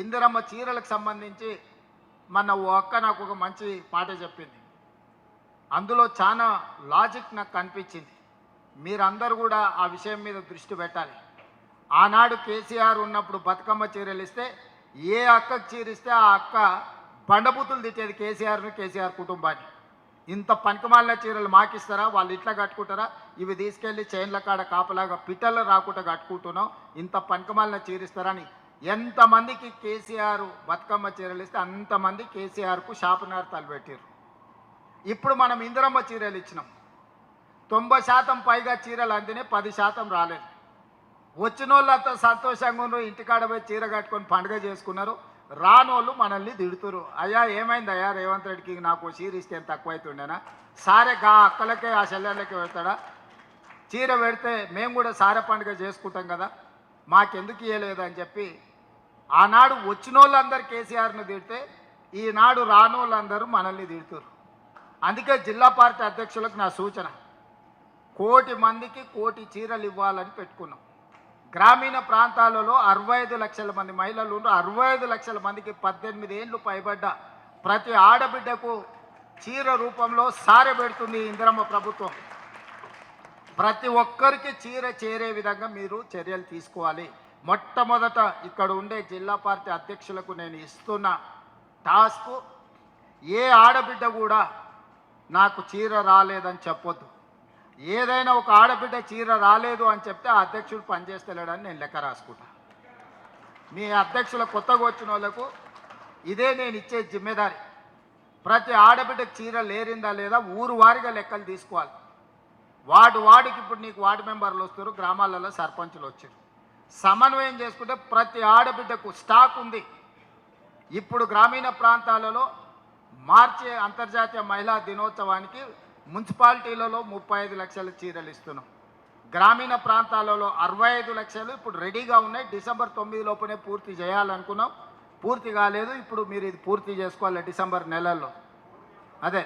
ఇందిరమ్మ చీరలకు సంబంధించి మన ఓ అక్క నాకు ఒక మంచి పాట చెప్పింది. అందులో చాలా లాజిక్ నాకు కనిపించింది. మీరందరూ కూడా ఆ విషయం మీద దృష్టి పెట్టాలి. ఆనాడు కేసీఆర్ ఉన్నప్పుడు బతుకమ్మ చీరలు ఇస్తే ఏ అక్కకు చీరిస్తే ఆ అక్క బండబూతులు తిట్టేది కేసీఆర్ను కేసీఆర్ కుటుంబాన్ని. ఇంత పనికిమాలిన చీరలు మాకిస్తారా? వాళ్ళు ఇట్లా కట్టుకుంటారా? ఇవి తీసుకెళ్ళి చైన్ల కాడ కాపలాగా పిట్టలు రాకుండా కట్టుకుంటున్నాం. ఇంత పనికిమాలిన చీరిస్తారా అని ఎంతమందికి కేసీఆర్ బతుకమ్మ చీరలు ఇస్తే అంతమంది కేసీఆర్కు శాపనార్థాలు పెట్టారు ఇప్పుడు మనం ఇందిరమ్మ చీరలు ఇచ్చినాం. తొంభై శాతం పైగా చీరలు అందినే పది శాతం రాలేదు. వచ్చిన వాళ్ళంతా సంతోషంగా ఉన్నారు ఇంటికాడ పోయి చీర కట్టుకొని పండుగ చేసుకున్నారు. రానోళ్ళు మనల్ని తిడుతురు అయ్యా ఏమైంది అయ్యా రేవంత్ రెడ్డికి? నాకు చీర ఇస్తే తక్కువైతుండేనా? తక్కువ అవుతుండేనా సారే గా అక్కలకే ఆ చెల్లెళ్ళకే పెడతాడా? చీర పెడితే మేము కూడా సారే పండుగ చేసుకుంటాం కదా. మాకెందుకు ఇవ్వలేదు అని చెప్పి ఆనాడు వచ్చిన వాళ్ళందరూ కేసీఆర్ను తిడితే ఈనాడు రానోళ్ళందరూ మనల్ని తిడుతురు అందుకే జిల్లా పార్టీ అధ్యక్షులకు నా సూచన. కోటి మందికి కోటి చీరలు ఇవ్వాలని పెట్టుకున్నాం. గ్రామీణ ప్రాంతాలలో అరవై ఐదు లక్షల మంది మహిళలు ఉన్నారు అరవై ఐదు లక్షల మందికి పద్దెనిమిది ఏళ్ళు పైబడ్డ ప్రతి ఆడబిడ్డకు చీర రూపంలో సారె పెడుతుంది ఇందిరమ్మ ప్రభుత్వం. ప్రతి ఒక్కరికి చీర చేరే విధంగా మీరు చర్యలు తీసుకోవాలి. మొట్టమొదట ఇక్కడ ఉండే జిల్లా పార్టీ అధ్యక్షులకు నేను ఇస్తున్న టాస్క్ ఏ ఆడబిడ్డ కూడా నాకు చీర రాలేదని చెప్పొద్దు. ఏదైనా ఒక ఆడబిడ్డ చీర రాలేదు అని చెప్తే ఆ అధ్యక్షుడు పనిచేస్తలేడని నేను లెక్క రాసుకుంటా. మీ అధ్యక్షుల కొత్తగా వచ్చిన వాళ్ళకు ఇదే నేను ఇచ్చే జిమ్మెదారి. ప్రతి ఆడబిడ్డకు చీర లేరిందా లేదా ఊరు వారిగా లెక్కలు తీసుకోవాలి. వాడు వార్డుకి ఇప్పుడు నీకు వార్డు మెంబర్లు వస్తారు గ్రామాలలో సర్పంచులు వచ్చారు. సమన్వయం చేసుకుంటే ప్రతి ఆడబిడ్డకు స్టాక్ ఉంది. ఇప్పుడు గ్రామీణ ప్రాంతాలలో మార్చి అంతర్జాతీయ మహిళా దినోత్సవానికి మున్సిపాలిటీలలో ముప్పై ఐదు లక్షల చీరలు ఇస్తున్నాం. గ్రామీణ ప్రాంతాలలో అరవై ఐదు లక్షలు ఇప్పుడు రెడీగా ఉన్నాయి. డిసెంబర్ తొమ్మిది లోపునే పూర్తి చేయాలనుకున్నాం. పూర్తి కాలేదు ఇప్పుడు మీరు ఇది పూర్తి చేసుకోవాలి డిసెంబర్ నెలల్లో. అదే.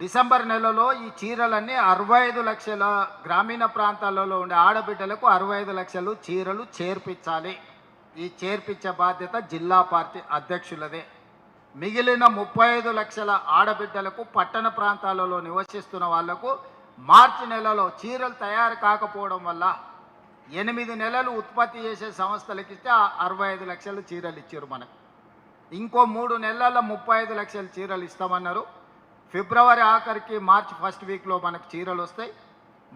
డిసెంబర్ నెలలో ఈ చీరలన్నీ అరవై ఐదు లక్షల గ్రామీణ ప్రాంతాలలో ఉండే ఆడబిడ్డలకు అరవై ఐదు లక్షలు చీరలు చేర్పించాలి. ఈ చేర్పించే బాధ్యత జిల్లా పార్టీ అధ్యక్షులదే. మిగిలిన ముప్పై ఐదు లక్షల ఆడబిడ్డలకు పట్టణ ప్రాంతాలలో నివసిస్తున్న వాళ్ళకు మార్చి నెలలో చీరలు తయారు కాకపోవడం వల్ల ఎనిమిది నెలలు ఉత్పత్తి చేసే సంస్థలకు ఇస్తే ఆ అరవై ఐదు లక్షల చీరలు ఇచ్చారు మనకు. ఇంకో మూడు నెలల ముప్పై ఐదు లక్షల చీరలు ఇస్తామన్నారు. ఫిబ్రవరి ఆఖరికి మార్చి ఫస్ట్ వీక్లో మనకు చీరలు వస్తాయి.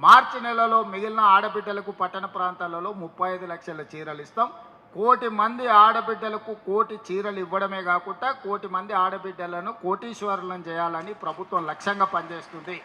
మార్చి నెలలో మిగిలిన ఆడబిడ్డలకు పట్టణ ప్రాంతాలలో ముప్పై ఐదు లక్షల చీరలు ఇస్తాం. కోటి మంది ఆడబిడ్డలకు కోటి చీరలు ఇవ్వడమే కాకుండా కోటి మంది ఆడబిడ్డలను కోటీశ్వరులను చేయాలని ప్రభుత్వం లక్ష్యంగా పనిచేస్తుంది.